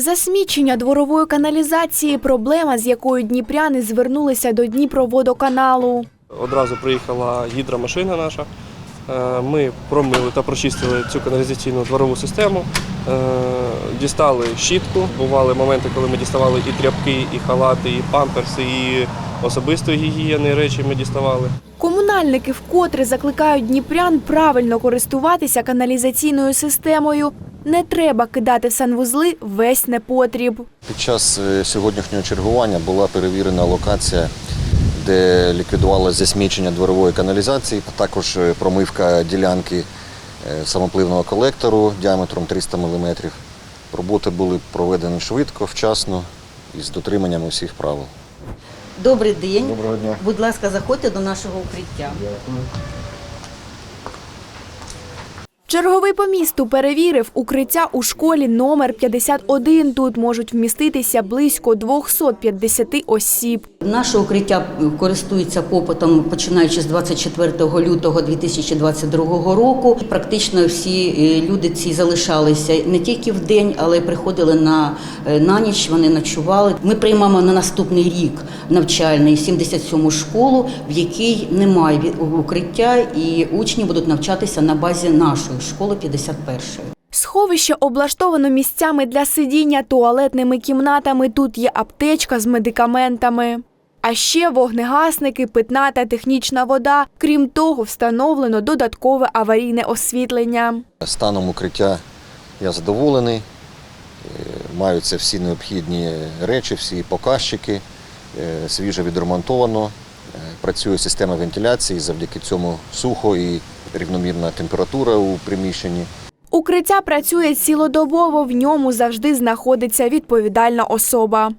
Засмічення дворової каналізації – проблема, з якою дніпряни звернулися до Дніпроводоканалу. Одразу приїхала гідромашина наша. Е, Ми промили та прочистили цю каналізаційну дворову систему, Е, дістали щітку. Бували моменти, коли ми діставали і тряпки, і халати, і памперси, і особистої гігієни речі ми діставали. Комунальники вкотре закликають дніпрян правильно користуватися каналізаційною системою. Не треба кидати в санвузли весь непотріб. Під час е, сьогоднішнього чергування була перевірена локація, де ліквідувалося засмічення дворової каналізації, а також е, промивка ділянки е, самопливного колектору діаметром 300 мм. Роботи були проведені швидко, вчасно і з дотриманням усіх правил. Добрий день. Доброго дня. Будь ласка, заходьте до нашого укриття. Черговий по місту перевірив укриття у школі номер 51. Тут можуть вміститися близько 250 осіб. Наше укриття користується попитом починаючи з 24 лютого 2022 року. Практично всі е, люди ці залишалися не тільки в день, але й приходили на, е, на ніч. Вони ночували. Ми приймемо на наступний рік навчальний 77 школу, в якій немає укриття, і учні будуть навчатися на базі нашої школи 51. Сховище облаштовано місцями для сидіння, туалетними кімнатами. Тут є аптечка з медикаментами. А ще вогнегасники, питна та технічна вода. Крім того, встановлено додаткове аварійне освітлення. Станом укриття я задоволений. Е, Маються всі необхідні речі, всі показчики, е, свіже відремонтовано. Е, Працює система вентиляції, завдяки цьому сухо і рівномірна температура у приміщенні. Укриття працює цілодобово, в ньому завжди знаходиться відповідальна особа.